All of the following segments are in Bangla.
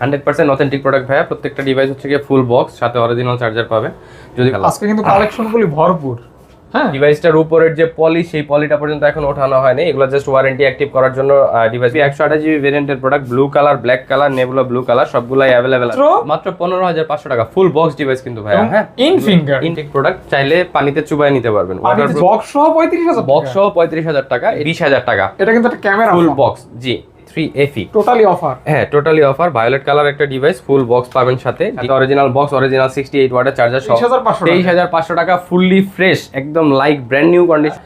হান্ড্রেড পার্সেন্ট অথেন্টিক প্রোডাক্ট ভাইয়া। প্রত্যেকটা ডিভাইস হচ্ছে গিয়ে ফুল বক্স সাথে অরিজিনাল চার্জার পাবে। যদি আজকে কিন্তু কালেকশনগুলি ভরপুর। হ্যাঁ। ডিভাইসটার উপরের যে পলি সেই পলিটা পর্যন্ত এখন ওঠানো হয়নি। এগুলো জাস্ট ওয়ারেন্টি অ্যাক্টিভ করার জন্য ডিভাইস একশো আঠাশ জিবি ভেরিয়েন্টের product blue colour black colour nebula blue colour সবগুলাই অ্যাভেলেবেল মাত্র? মাত্র পনেরো হাজার পাঁচশো টাকা। ফুল বক্স ডিভাইস কিন্তু ভাইয়া হ্যাঁ। ইন ফিঙ্গার ইনটেক প্রোডাক্ট চাইলে পানিতে চুবাই নিতে পারবেন। বক্স সহ পঁয়ত্রিশ হাজার বক্স সহ পঁয়ত্রিশ হাজার টাকা বিশ হাজার টাকা। এটা কিন্তু একটা ক্যামেরা ফুল বক্স জি। থ্রি এফি টোটালি অফার হ্যাঁ টোটালি অফার ভায়োলেট কালার একটা ডিভাইস ফুল বক্স পাবেন সাথে। Original box original sixty eight ওয়াটের চার্জার তেইশ হাজার পাঁচশো টাকা। ফুললি ফ্রেশ একদম লাইক ব্র্যান্ড নিউ কন্ডিশন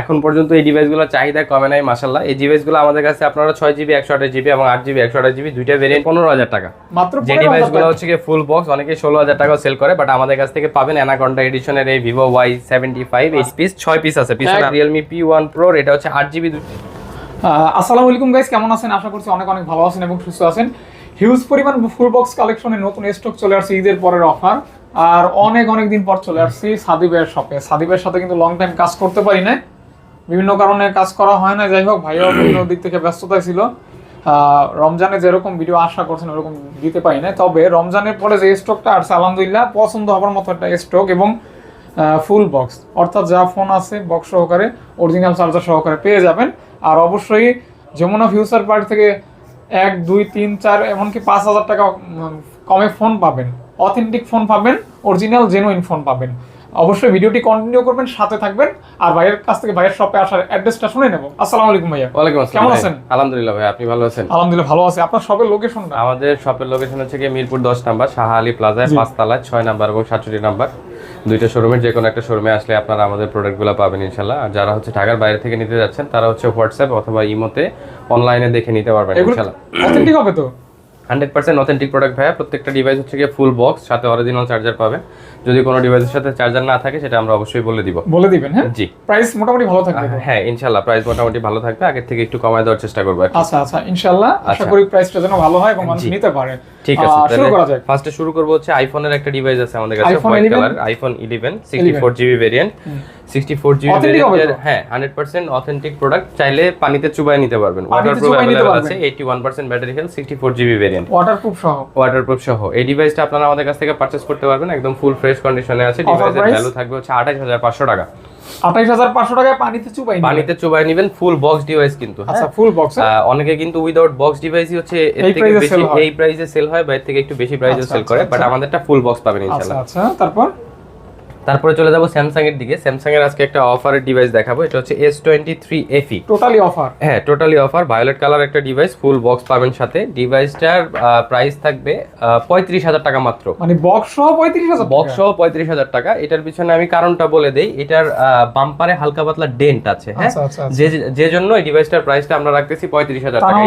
এখন পর্যন্ত এই ডিভাইসগুলো চাহিদা কমে নাই মাসাল্লাহ এই ডিভাইসগুলো আমাদের কাছে আপনারা ছয় জিবি একশো আঠাশ জিবি এবং আট জিবি একশো আঠাশ জিবি দুইটা ভেরিয়েন্ট পনেরো হাজার টাকা। মাত্র যে 15,000 ডিভাইসগুলো হচ্ছে কি ফুল বক্স অনেকে ষোলো হাজার টাকা সেল করে বাট আমাদের কাছ থেকে পাবেন অ্যানাকন্ডা এডিশনের এই Vivo Y seventy five H piece ছয় পিস আছে। পিছনে রিয়েলমি পি ওয়ান প্রো এটা হচ্ছে আট জিবি আসসালামু আলাইকুম গাইস কেমন আছেন? আশা করছি অনেক অনেক ভালো আছেন এবং সুস্থ আছেন। হিউজ পরিমাণ ফুল বক্স কালেকশনের নতুন স্টক চলে আসছে ঈদের পরের অফার আর অনেক অনেক দিন পর চলে আসছি সাদিবের শপে সাদিবের সাথে কিন্তু লং টাইম কাজ করতে পারি না বিভিন্ন কারণে কাজ করা হয় না যাই হোক, ভাইও বিভিন্ন দিক থেকে ব্যস্ততায় ছিল। রমজানে যেরকম ভিডিও আশা করছেন, ওরকম দিতে পারি না তবে রমজানের পরে যে স্টকটা আসছে, আলহামদুলিল্লাহ, পছন্দ হবার মতো একটা স্টক এবং ফুল বক্স অর্থাৎ যা ফোন আছে বক্স সহকারে অরিজিনাল চার্জার সহকারে পেয়ে যাবেন। আর অবশ্যই যমুনা ফিউচার পার্ক থেকে এক দুই তিন চার এমনকি পাঁচ হাজার টাকা কমে ফোন পাবেন। অথেন্টিক ফোন পাবেন অরিজিনাল জেনুইন ফোন পাবেন। অবশ্যই ভিডিওটি কন্টিনিউ করবেন সাথে থাকবেন আর ভাইয়ের কাছ থেকে ভাইয়ের শপে আসার অ্যাড্রেসটা শুনে নেব। আসসালামু আলাইকুম ভাইয়া। ওয়ালাইকুম আসসালাম কেমন আছেন? আলহামদুলিল্লাহ ভাই আপনি ভালো আছেন? আলহামদুলিল্লাহ ভালো আছে। আপনার শপের লোকেশনটা আমাদের শপের লোকেশন হচ্ছে গিয়ে মিরপুর দশ নাম্বার শাহ আলী প্লাজায় জি। পাঁচতলায় ছয় নাম্বার এবং সাতষট্টি নাম্বার। দুইটা শোরুমের যে কোনো একটা শোরুমে আসলে আপনারা আমাদের প্রোডাক্টগুলো পাবেন ইনশাল্লাহ। আর যারা হচ্ছে ঢাকার বাইরে থেকে নিতে যাচ্ছেন তারা হচ্ছে হোয়াটসঅ্যাপ অথবা ইমোতে অনলাইনে দেখে নিতে পারবেন ইনশাল্লাহ। অথেন্টিক হবে তো? হান্ড্রেড পার্সেন্ট অথেন্টিক প্রোডাক্ট ভাইয়া। প্রত্যেকটা ডিভাইস হচ্ছে গিয়ে ফুল বক্স সাথে অরিজিনাল চার্জার পাবে যদি কোনো ডিভাইসের সাথে চার্জার না থাকে সেটা আমরা অবশ্যই বলে দিব। বলে দিবেন হ্যাঁ? জি। প্রাইস মোটামুটি ভালো থাকবে হ্যাঁ ইনশাল্লাহ প্রাইস মোটামুটি ভালো থাকবে। আগের থেকে একটু কমায় দেওয়ার চেষ্টা করব। আচ্ছা আচ্ছা ইনশাআল্লাহ আশা আচ্ছা। করি প্রাইসটা যেন ভালো হয় এবং মানুষ নিতে পারে। ঠিক আছে শুরু করা যাক। ফার্স্টে শুরু করব হচ্ছে আইফোনের একটা ডিভাইস আছে আমাদের কাছে white 11? Colour iPhone eleven sixty four GB variant sixty four GB? হ্যাঁ হান্ড্রেড পার্সেন্ট অথেন্টিক প্রোডাক্ট চাইলে পানিতে চুবাই নিতে পারবেন। পানিতে ওয়াটার নিতে অ্যাভেলেবল পারবেন। আছে eighty one percent battery health sixty four GB variant waterproof সহ। ওয়াটারপ্রুফ সহ। এই ডিভাইসটা আপনারা আমাদের কাছ থেকে পারচেস করতে পারবেন একদম ফুল ফ্রেশ কন্ডিশনে আছে ডিভাইসের ভ্যালু থাকবে হচ্ছে আঠাশ হাজার পাঁচশো টাকা আঠাইশ হাজার পাঁচশো টাকায় পানিতে চুবাই। পানিতে চুবাই নেবেন ফুল বক্স ডিভাইস কিন্তু হ্যাঁ? আচ্ছা ফুল বক্স অনেকে কিন্তু উইদাউট বক্স ডিভাইসই হচ্ছে এর এই থেকে বেশি এই প্রাইসে সেল হয় বা এর থেকে একটু বেশি প্রাইসে আচ্ছা, সেল করে আচ্ছা, বাট আচ্ছা। আমাদেরটা ফুল বক্স পাবেন আচ্ছা ইনশাআল্লাহ আচ্ছা তারপর তারপরে চলে যাব স্যামসাং এর দিকে। স্যামসাং এর আজকে একটা অফারের ডিভাইস দেখাবো। এটা হচ্ছে S twenty three F E totally offer হ্যাঁ টোটালি অফার ভায়োলেট কালার একটা ডিভাইস ফুল বক্স পাবেন সাথে। ডিভাইসটার প্রাইস থাকবে পঁয়ত্রিশ হাজার টাকা মাত্র। মানে বক্স সহ পঁয়ত্রিশ হাজার বক্স সহ পঁয়ত্রিশ হাজার টাকা। এটার পিছনে আমি কারণটা বলে দেই। এটার বাম্পারে হালকা পাতলা ডেন্ট আছে হ্যাঁ? আচ্ছা আচ্ছা আচ্ছা। যে জন্য এই ডিভাইসটার প্রাইসটা আমরা রাখতেছি পঁয়ত্রিশ হাজার টাকা।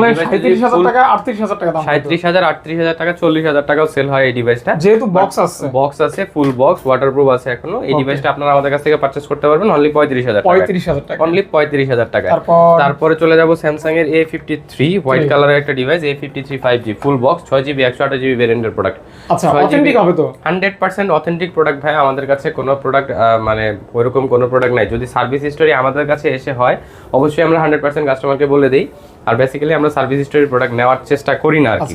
দাম সাঁত্রিশ হাজার আটত্রিশ হাজার টাকা চল্লিশ হাজার টাকাও সেল হয় এই ডিভাইসটা যেহেতু বক্স আছে। বক্স আছে ফুল বক্স ওয়াটারপ্রুফ আছে এখনও এই. ডিভাইসটা আপনারা আমাদের কাছ থেকে পারচেস করতে পারবেন অনলি পঁয়ত্রিশ হাজার টাকা পঁয়ত্রিশ হাজার টাকা অনলি পঁয়ত্রিশ হাজার টাকা তারপর? তারপরে চলে যাব স্যামসাং এর এ ফিফটি থ্রি হোয়াইট কালারের একটা device A fifty three five G full box ছয় জিবি একশো আঠাশ জিবি ভেরিয়েন্টের প্রোডাক্ট আচ্ছা 6 অথেন্টিক হবে তো? হান্ড্রেড পার্সেন্ট অথেন্টিক প্রোডাক্ট ভাই আমাদের কাছে কোনো প্রোডাক্ট মানে ওইরকম কোনো প্রোডাক্ট নাই। যদি সার্ভিস হিস্টোরি আমাদের কাছে এসে হয় অবশ্যই আমরা হান্ড্রেড পার্সেন্ট কাস্টমারকে বলে দিই। আর বেসিক্যালি আমরা সার্ভিস হিস্টোরি প্রোডাক্ট নেওয়ার চেষ্টা করি না আর কি।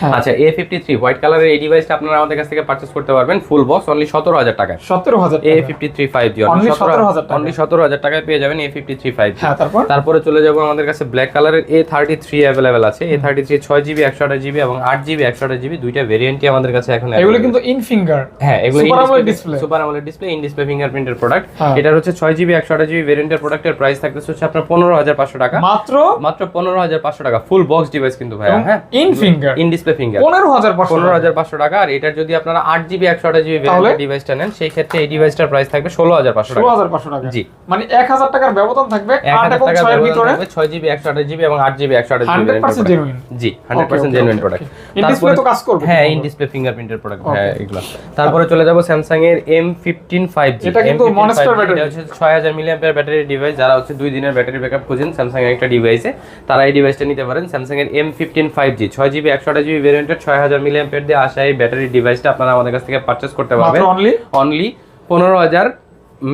আচ্ছা হ্যাঁ। আচ্ছা এ ফিফটি থ্রি হোয়াইট কালারের এই ডিভাইসটা আপনারা আমাদের কাছ থেকে পারচেস করতে পারবেন ফুল বক্স অনলি সতেরো হাজার টাকায়। সতেরো হাজার A fifty three five G Only 17,000 টাকা। অনলি সতেরো হাজার টাকায় পেয়ে যাবেন এ ফিফটি থ্রি ফাইভ তারপর? তারপরে চলে যাব আমাদের কাছে ব্ল্যাক কালারের এ থার্টি থ্রি অ্যাভেলেবেল আছে। এ থার্টি থ্রি ছয় জিবি একশো আঠাশ জিবি এবং আট জিবি একশো আঠাশ জিবি দুইটা ভেরিয়েন্টই আমাদের কাছে এখন এগুলো কিন্তু ইন ফিঙ্গার হ্যাঁ এগুলো display। সুপার আমলের ডিসপ্লে ইন ডিসপ্লে ফিঙ্গারপ্রিন্টের প্রোডাক্ট হ্যাঁ। এটার হচ্ছে ছয় জিবি একশো আঠাশ জিবি ভেরিয়েন্টের প্রোডাক্টের প্রাইস থাকতেছে হচ্ছে আপনার পনেরো হাজার পাঁচশো টাকা। মাত্র? মাত্র পনেরো হাজার পাঁচশো টাকা ফুল বক্স ডিভাইস কিন্তু ভাইয়া হ্যাঁ। In finger in display finger পনেরো হাজার পনেরো হাজার পাঁচশো টাকা আর এটার যদি আপনারা আট জিবি একশো আঠাশ জিবি তাহলে? ডিভাইসটা নেন সেই ক্ষেত্রে এই ডিভাইসটার প্রাইস থাকবে ষোলো হাজার পাঁচশো ষোলো টাকা হাজার পাঁচশো টাকা। জি। মানে এক হাজার টাকার ব্যবধান থাকবে এক হাজার ভিতরে। ছয় জিবি একশো আঠাশ জিবি এবং আট জিবি একশো আঠাশ G hundred percent genuine product display তো কাজ করবে হ্যাঁ ইন ডিসপ্লে ফিঙ্গারপ্রিন্টের প্রোডাক্ট হ্যাঁ এগুলো। তারপরে চলে যাব স্যামসাং এর এম ফিফটিন ফাইভ জি এটা কিন্তু Monster battery। হচ্ছে ছয় হাজার মিলিয়াম্পিয়ার ব্যাটারি ডিভাইস যারা হচ্ছে দুই দিনের ব্যাটারি ব্যাকআপ খুঁজেন স্যামসাং এর একটা ডিভাইসে তারা এই ডিভাইসটা নিতে পারেন। স্যামসাং এর এম ফিফটিন ফাইভ জি ছয় জিবি একশো আঠাশ জিবি ভেরিয়েন্টের ছয় হাজার মিলিয়াম্পিয়ার দিয়ে আসা এই ব্যাটারি ডিভাইসটা আপনারা আমাদের কাছ থেকে পারচেস করতে পারবেন। অনলি অনলি পনেরো হাজার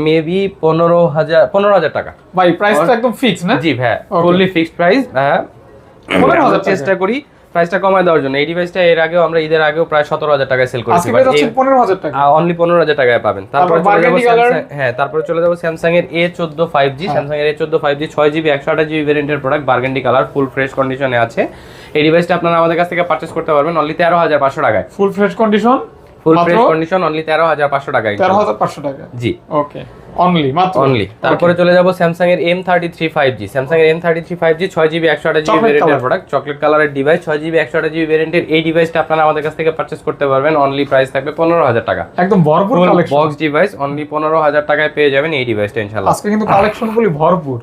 মেবি পনেরো হাজার পনেরো হাজার টাকা। ভাই প্রাইসটা একদম ফিক্স না? জি হ্যাঁ. ফুললি ফিক্সড প্রাইস হ্যাঁ। চেষ্টা করি প্রাইসটা কমায় দেওয়ার জন্য। এই ডিভাইসটা এর আগেও আমরা ঈদের আগেও প্রায় সতেরো হাজার টাকায় সেল করেছি। পনেরো হাজার টাকা। অনলি পনেরো হাজার টাকায় পাবেন। তারপরে চলে যাব হ্যাঁ তারপরে চলে যাব স্যামসাং এর এ চোদ্দ ফাইভ জি স্যামসাং এর এ চোদ্দ ফাইভ জি ছয় জিবি একশো আঠাশ জিবি ভেরিয়েন্টের product burgundy colour full fresh কন্ডিশনে আছে। এই ডিভাইসটা আপনারা আমাদের কাছ থেকে পারচেস করতে পারবেন অনলি তেরো হাজার পাঁচশো টাকায়। Full fresh condition full fresh condition only তেরো হাজার পাঁচশো টাকায় পাঁচশো টাকা? জি। ওকে অনলি মাত্র? অনলি তারপরে চলে যাব স্যামসাং এর M thirty three five G Samsung এর M thirty three five G ছয় জিবি একশো আঠাশ জিবি Chocolate ভেরিয়েন্টের প্রোডাক্ট চকলেট কালারের ডিভাইস ছয় জিবি একশো আঠাশ জিবি ভেরিয়েন্টের এই ডিভাইসটা আপনারা আমাদের কাছ থেকে পারচেস করতে পারবেন। অনলি প্রাইস থাকবে পনেরো হাজার টাকা। একদম ভরপুর কালেকশন বক্স ডিভাইস অনলি পনেরো হাজার টাকায় পেয়ে যাবেন এই ডিভাইসটা ইনশাল্লাহ আজকে কিন্তু কালেকশন গুলি ভরপুর।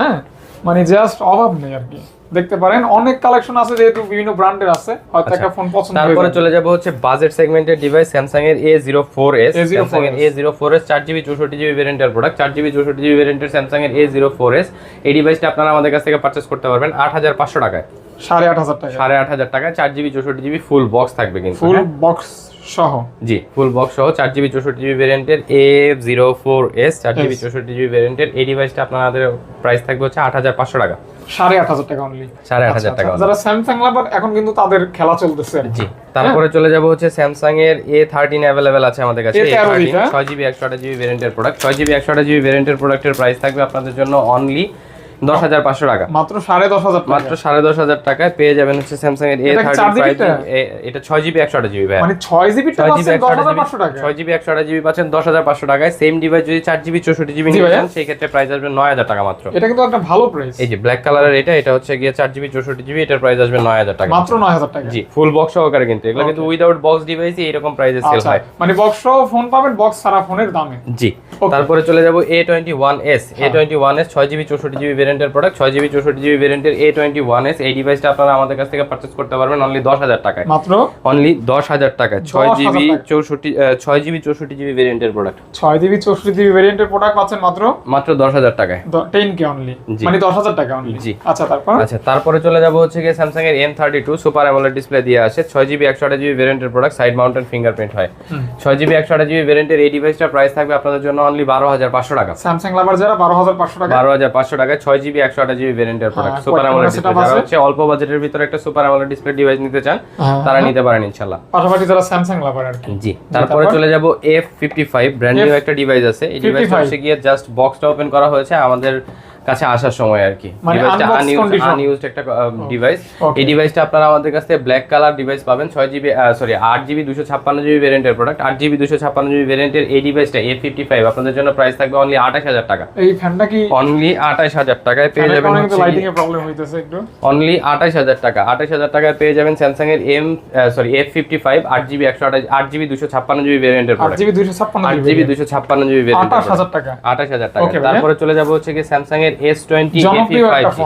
হ্যাঁ? মানে জাস্ট অভাব নেই আর কি। দেখতে পারেন। অনেক কালেকশন আছে যেহেতু বিভিন্ন ব্র্যান্ডের আছে। হয়তো একটা ফোন পছন্দ হয়ে আচ্ছা। তারপরে চলে যাব হচ্ছে বাজেট সেগমেন্টের ডিভাইস স্যামসাং এর A zero four S A04s Samsung এর এ জিরো ফোর এস চার জিবি চৌষট্টি জিবি ভেরিয়েন্টের প্রোডাক্ট চার জিবি চৌষট্টি জিবি ভেরিয়েন্টের স্যামসাং এর এ জিরো ফোর এস এই ডিভাইসটা আপনারা আমাদের কাছ থেকে পারচেস করতে পারবেন আট হাজার পাঁচশো টাকায়। সাড়ে আট হাজার টাকা। সাড়ে আট হাজার টাকায় চার জিবি চৌষট্টি জিবি ফুল বক্স থাকবে কিন্তু ফুল হ্যাঁ? বক্স সহ। জি ফুল বক্স সহ চার জিবি চৌষট্টি জিবি ভেরিয়েন্টের এ জিরো ফোর এস চার জিবি. চৌষট্টি জিবি ভেরিয়েন্টের এই ডিভাইসটা আপনাদের প্রাইস থাকবে হচ্ছে আট হাজার পাঁচশো টাকা। সাড়ে আট হাজার টাকা অনলি সাড়ে আট হাজার টাকা যারা স্যামসাং লাভার এখন কিন্তু তাদের খেলা চলতেছে। জি তারপরে চলে যাব হচ্ছে স্যামসাং এর এ থার্টিন অ্যাভেলেবেল আছে আমাদের কাছে। A13 ছয় জিবি একশো আঠাশ জিবি ভেরিয়েন্টের প্রোডাক্ট ছয় জিবি একশো আঠাশ জিবি ভেরিয়েন্টের প্রোডাক্টের প্রাইস থাকবে আপনাদের জন্য অনলি দশ হাজার পাঁচশো টাকা। মাত্র সাড়ে দশ হাজার মাত্র সাড়ে দশ হাজার টাকায় পেয়ে যাবেন হচ্ছে স্যামসাং এর এ এটা থার্টি 4GB ফাইভ টা? এটা ছয় জিবি একশো আঠাশ জিবি ভাই মানে ছয় জিবি ছয় জিবি একশো জিবি টাকা ছয় জিবি একশো আঠাশ জিবি পাচ্ছেন দশ হাজার পাঁচশো টাকায়। সেম ডিভাইস যদি চার জিবি চৌষট্টি জিবি নিয়ে সেই ক্ষেত্রে প্রাইস আসবে নয় হাজার টাকা মাত্র। এটা কিন্তু একটা ভালো প্রাইস এই যে ব্ল্যাক কালারের এটা এটা হচ্ছে গিয়ে চার জিবি চৌষট্টি জিবি এটার প্রাইস আসবে নয় হাজার টাকা মাত্র নয় হাজার টাকা। জি ফুল বক্স সহকারে কিন্তু। এগুলো কিন্তু উইদাউট বক্স ডিভাইসই এরকম প্রাইসে সেল হয়। মানে বক্স সহ ফোন পাবেন বক্স ছাড়া ফোনের দামে। জি তারপরে চলে যাব A twenty one S A twenty one S ছয় জিবি চৌষট্টি জিবি ভেরিয়েন্টের প্রোডাক্ট ছয় জিবি চৌষট্টি জিবি ভেরিয়েন্টের এ টোয়েন্টি ওয়ান এস এই ডিভাইসটা আপনারা আমাদের কাছ থেকে পারচেস করতে পারবেন অনলি দশ হাজার টাকায়। মাত্র? অনলি দশ হাজার টাকায় ছয় 10,000 জিবি টাকা। চৌষট্টি ছয় জিবি চৌষট্টি জিবি ভেরিয়েন্টের প্রোডাক্ট ছয় জিবি চৌষট্টি জিবি ভেরিয়েন্টের প্রোডাক্ট পাচ্ছেন মাত্র? মাত্র দশ হাজার টাকায়। টেন কে অনলি মানে দশ হাজার টাকা অনলি জি। আচ্ছা তারপর? আচ্ছা তারপরে চলে যাব হচ্ছে গিয়ে স্যামসাং এর M thirty two super AMOLED display দিয়ে আসে ছয় জিবি একশো আঠাশ জিবি ভেরিয়েন্টের প্রোডাক্ট সাইড মাউন্টেন ফিঙ্গারপ্রিন্ট হয়। ছয় জিবি একশো আঠাশ জিবি ভেরিয়েন্টের এই ডিভাইসটার প্রাইস থাকবে আপনাদের জন্য অনলি বারো হাজার পাঁচশো টাকা। স্যামসাং লাভার যারা বারো হাজার পাঁচশো টাকা বারো হাজার পাঁচশো টাকায় ছয় জিবি একশো আঠাশ জিবি ভেরিয়েন্টের প্রোডাক্ট সুপার quad ডিসপ্লে যারা হচ্ছে অল্প বাজেটের ভিতরে একটা সুপার অ্যামোলেড ডিসপ্লে ডিভাইস নিতে চান হ্যাঁ, তারা। নিতে পারেন ইনশাল্লাহ পাশাপাশি যারা স্যামসাং লাভার জি তারপরে চলে যাব F fifty five brand new একটা ডিভাইস আছে। এই ডিভাইস 55 হচ্ছে গিয়ে জাস্ট বক্সটা ওপেন করা হয়েছে। আমাদের কাছে আসার সময় আর কি। মানে আনইউজড একটা ডিভাইস এই ডিভাইসটা আপনারা আমাদের কাছ ব্ল্যাক কালার ডিভাইস পাবেন ছয় জিবি সরি আট জিবি দুশো ছাপ্পান্ন জিবি ভেরিয়েন্টের প্রোডাক্ট আট জিবি দুশো ছাপ্পান্ন জিবি ভেরিয়েন্টের এই ডিভাইসটা এফ ফিফটি ফাইভ আপনাদের জন্য প্রাইস থাকবে অনলি আঠাশ হাজার টাকা। এই ফ্যানটা কি অনলি আঠাশ হাজার টাকায় পেয়ে যাবেন লাইটিং এ প্রবলেম হইতেছে একটু? অনলি আঠাশ হাজার টাকা। আঠাশ হাজার টাকায় পেয়ে যাবেন স্যামসাং এর M sorry F fifty five আট জিবি একশো আঠাশ আট জিবি দুশো ছাপ্পান্ন জিবি ভেরিয়েন্টের আট প্রোডাক্ট জিবি আট জিবি দুশো ছাপ্পান্ন জিবি আঠাশ ভেরিয়েন্ট হাজার টাকা। আঠাশ হাজার টাকা। তারপরে চলে যাব হচ্ছে কি স্যামসাং এর S twenty FE five G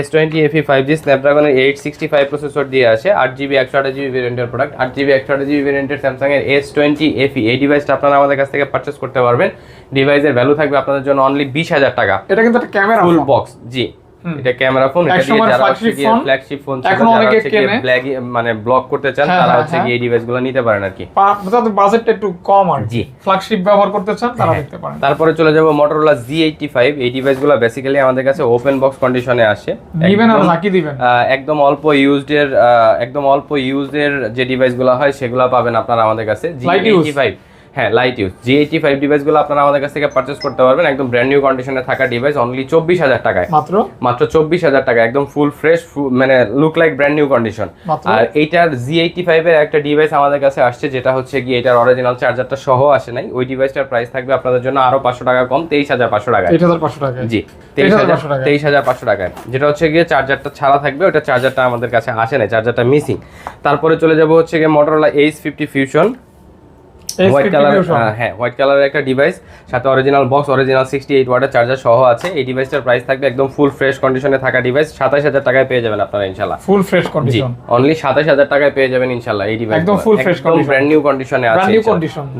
S twenty FE five G স্ন্যাপড্রাগনের eight sixty five processor দিয়ে আসে আট জিবি একশো আঠাশ জিবি ভেরিয়েন্টের প্রোডাক্ট আট জিবি একশো আঠাশ জিবি ভেরিয়েন্টের স্যামসাং এর এস টোয়েন্টি এফি এই ডিভাইসটা আপনারা আমাদের কাছ থেকে পারচেস করতে পারবেন। ডিভাইসের ভ্যালু থাকবে আপনাদের জন্য অনলি বিশ হাজার টাকা। এটা কিন্তু একটা ক্যামেরা ফুল বক্স জি। এটা ক্যামেরা ফোন এটা দিয়ে যারা ফ্ল্যাগশিপ ফোন এখন অনেকে কেনে। মানে ব্লক করতে চান হ্যাঁ, তারা হ্যাঁ, হচ্ছে হ্যাঁ। এই ডিভাইসগুলো নিতে পারেন আর কি। তাদের বাজেটটা একটু কম আর জি। ফ্ল্যাগশিপ ব্যবহার করতে চান তারা নিতে পারেন। তারপরে চলে যাব Motorola Z85 এই ডিভাইসগুলো বেসিক্যালি আমাদের কাছে ওপেন বক্স কন্ডিশনে আসে। দিবেন আর দিবেন। একদম অল্প ইউজড এর একদম অল্প ইউজড এর যে ডিভাইসগুলো হয় সেগুলো পাবেন আপনারা আমাদের কাছে Z85 হ্যাঁ light use G eighty five ডিভাইসগুলো আপনারা আমাদের কাছ থেকে পারচেস করতে পারবেন। একদম ব্র্যান্ড নিউ কন্ডিশনে থাকা ডিভাইস অনলি চব্বিশ হাজার টাকায়। মাত্র? মাত্র চব্বিশ হাজার টাকা একদম ফুল ফ্রেশ মানে look like brand new condition আর এইটার জি এইটটি ফাইভের একটা ডিভাইস আমাদের কাছে আসছে যেটা হচ্ছে কি এটার অরিজিনাল চার্জারটা সহ আসে নাই। ওই ডিভাইসটার প্রাইস থাকবে আপনাদের জন্য আরও পাঁচশো টাকা কম তেইশ হাজার পাঁচশো টাকায়। এইট হাজার পাঁচশো টাকা জি তেইশ হাজার তেইশ হাজার পাঁচশো টাকায়। যেটা হচ্ছে গিয়ে চার্জারটা ছাড়া থাকবে ওটা চার্জারটা আমাদের কাছে আসে নাই চার্জারটা মিসিং তারপরে চলে যাব হচ্ছে গিয়ে Motorola Edge fifty fusion white colour হ্যাঁ হোয়াইট কালারের একটা ডিভাইস সাথে original box original sixty eight ওয়াটের চার্জার সহ আছে। এই ডিভাইসটার প্রাইস থাকবে একদম ফুল ফ্রেশ কন্ডিশনে থাকা ডিভাইস সাতাশ হাজার টাকায় পেয়ে যাবেন আপনারা ইনশাল্লাহ ফুল ফ্রেশ কন্ডিশন অনলি সাতাশ হাজার টাকায় পেয়ে যাবেন ইনশাল্লাহ এই ডিভাইস একদম full fresh condition। Brand new কন্ডিশনে আছে।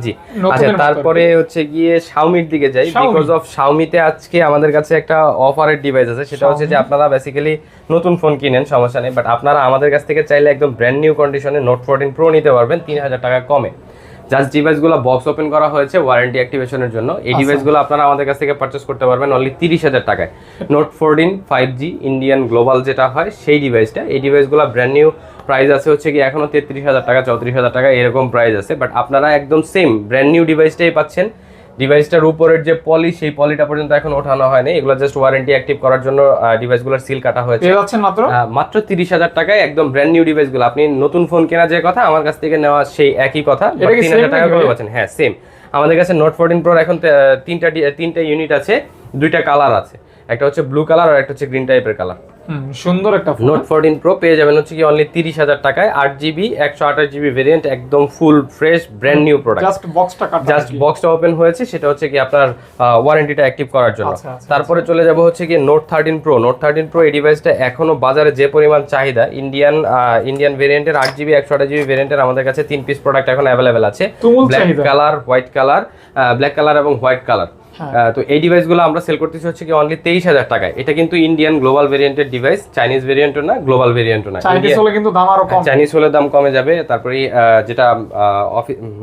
জি আচ্ছা তারপরে হচ্ছে গিয়ে শাওমির দিকে যাই। বিকজ অফ শাওমিতে আজকে আমাদের কাছে একটা অফারের ডিভাইস আছে সেটা হচ্ছে যে আপনারা বেসিক্যালি নতুন ফোন কিনেন সমস্যা নেই বাট আপনারা আমাদের কাছ থেকে চাইলে একদম ব্র্যান্ড নিউ কন্ডিশনে নোট ফোরটিন প্রো নিতে পারবেন তিন হাজার টাকা কমে। জাস্ট ডিভাইসগুলো বক্স ওপেন করা হয়েছে ওয়ারেন্টি অ্যাক্টিভেশনের জন্য। এই ডিভাইসগুলো আপনারা আমাদের কাছ থেকে পারচেস করতে পারবেন অনলি তিরিশ হাজার টাকায়। Note fourteen five G Indian global যেটা হয় সেই ডিভাইসটা এই ডিভাইসগুলো ব্র্যান্ড নিউ প্রাইস আছে হচ্ছে কি এখনও তেত্রিশ হাজার টাকা চৌত্রিশ হাজার টাকা এরকম প্রাইস আছে। বাট আপনারা একদম সেম ব্র্যান্ড নিউ ডিভাইসটাই পাচ্ছেন। ডিভাইসটার উপরের যে পলি সেই পলিটা পর্যন্ত এখন ওঠানো হয়নি। এগুলো জাস্ট ওয়ারেন্টি অ্যাক্টিভ করার জন্য ডিভাইসগুলোর সিল কাটা হয়েছে। মাত্র? মাত্র তিরিশ হাজার টাকায় একদম ব্র্যান্ড নিউ ডিভাইসগুলো আপনি নতুন ফোন কেনা যে কথা আমার কাছ থেকে নেওয়া সেই একই কথা তিন হাজার টাকা করে? পাচ্ছেন হ্যাঁ সেম আমাদের কাছে নোট ফোরটিন প্রোর এখন তিনটা তিনটা ইউনিট আছে দুইটা কালার আছে। একটা হচ্ছে ব্লু কালার আর একটা হচ্ছে গ্রিন টাইপের কালার সুন্দর একটা নোট ফোরটিন প্রো পেয়ে যাবেন হচ্ছে কি অনলি তিরিশ হাজার টাকায়। আট জিবি একশো আঠাশ জিবি ভেরিয়েন্ট একদম full fresh brand new product just বক্সটা জাস্ট বক্সটা ওপেন হয়েছে সেটা হচ্ছে কি আপনার ওয়ারেন্টিটা অ্যাক্টিভ করার জন্য। আচ্ছা, আচ্ছা, তারপরে চলে যাব হচ্ছে কি Note thirteen Pro Note thirteen Pro এই ডিভাইসটা এখনও বাজারে যে পরিমাণ চাহিদা ইন্ডিয়ান ইন্ডিয়ান ভেরিয়েন্টের আট জিবি একশো আঠাশ জিবি ভেরিয়েন্টের আমাদের কাছে তিন পিস প্রোডাক্ট এখন অ্যাভেলেবেল আছে। Black colour white colour black colour এবং হোয়াইট কালার। তো এই ডিভাইসগুলো আমরা সেল করতেছি হচ্ছে কি অনলি তেইশ হাজার টাকায়। এটা কিন্তু ইন্ডিয়ান গ্লোবাল ভেরিয়েন্টের ডিভাইস চাইনিজ ভেরিয়েন্টও না গ্লোবাল ভেরিয়েন্টও না। চাইনিজ হলে কিন্তু দাম আরও কম। চাইনিজ হলে দাম কমে যাবে তারপরে যেটা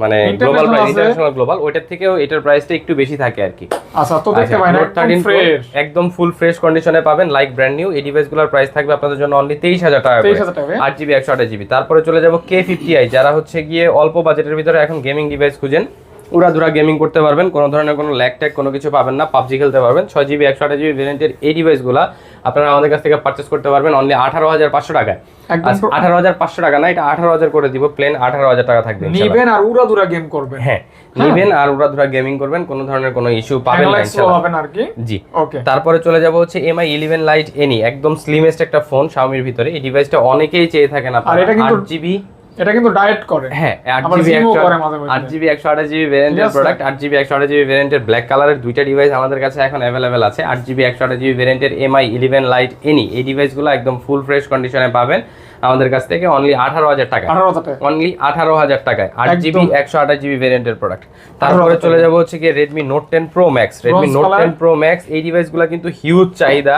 মানে গ্লোবাল আছে। ইন্টারন্যাশনাল গ্লোবাল ওইটার থেকেও এটার প্রাইসটা একটু বেশি থাকে আর কি। আচ্ছা তো দেখতে আচ্ছা, পাই না Note 13 Pro ফ্রেশ একদম ফুল ফ্রেশ কন্ডিশনে পাবেন লাইক ব্র্যান্ড নিউ এই ডিভাইসগুলোর প্রাইস থাকবে আপনাদের জন্য অনলি তেইশ হাজার টাকা তেইশ হাজার টাকা আট জিবি একশো আঠাশ জিবি তারপরে চলে যাব কে ফিফটি আই যারা হচ্ছে গিয়ে অল্প বাজেটের ভিতরে এখন গেমিং ডিভাইস খুঁজেন উড়াধুরা গেমিং করতে পারবেন কোনো ধরনের কোনো ল্যাগ ট্যাগ কোনো কিছু পাবেন না পাবজি খেলতে পারবেন। ছয় জিবি একশো আঠাশ জিবি ভেরিয়েন্টের এই ডিভাইসগুলো আপনারা আমাদের কাছ থেকে পারচেস করতে পারবেন অনলি আঠারো হাজার পাঁচশো টাকায়। আঠারো হাজার পাঁচশো টাকা না এটা আঠারো হাজার করে দিব প্লেন আঠারো হাজার টাকা থাকবে। নিবেন আর উড়াদুরা গেম করবেন। হ্যাঁ নিবেন আর উড়াধুরা গেমিং করবেন কোনো ধরনের কোনো ইস্যু পাবেন না আর কি? জি। ওকে তারপরে চলে যাব হচ্ছে এমআই ইলেভেন লাইট এনি একদম স্লিমেস্ট একটা ফোন শাওমির ভিতরে। এই ডিভাইসটা অনেকেই চেয়ে থাকেন আর এটা আপনারা কিন্তু- আট জিবি এটা কিন্তু ডায়েট করে হ্যাঁ আট আবার জিবি zoom ও একশো করে মাঝে মাঝে। আট জিবি একশো আঠাশ জিবি ভ্যারিয়েন্টের Yes, sir. প্রোডাক্ট আট জিবি একশো আঠাশ জিবি ভ্যারিয়েন্টের ব্ল্যাক কালারের দুইটা ডিভাইস আমাদের কাছে এখন অ্যাভেলেবেল আছে আট জিবি একশো আঠাশ জিবি ভ্যারিয়েন্টের এমআই ইলেভেন লাইট এনি এই ডিভাইসগুলো একদম ফুল ফ্রেশ কন্ডিশনে পাবেন আমাদের কাছ থেকে অনলি আঠারো হাজার টাকা অনলি আঠারো হাজার টাকায় আট একদম। জিবি একশো আঠাশ জিবি ভ্যারিয়েন্টের প্রোডাক্ট তারপরে চলে যাব হচ্ছে গিয়ে Redmi Note ten Pro Max Redmi Note? Ten Pro Max এই ডিভাইসগুলো কিন্তু হিউজ চাহিদা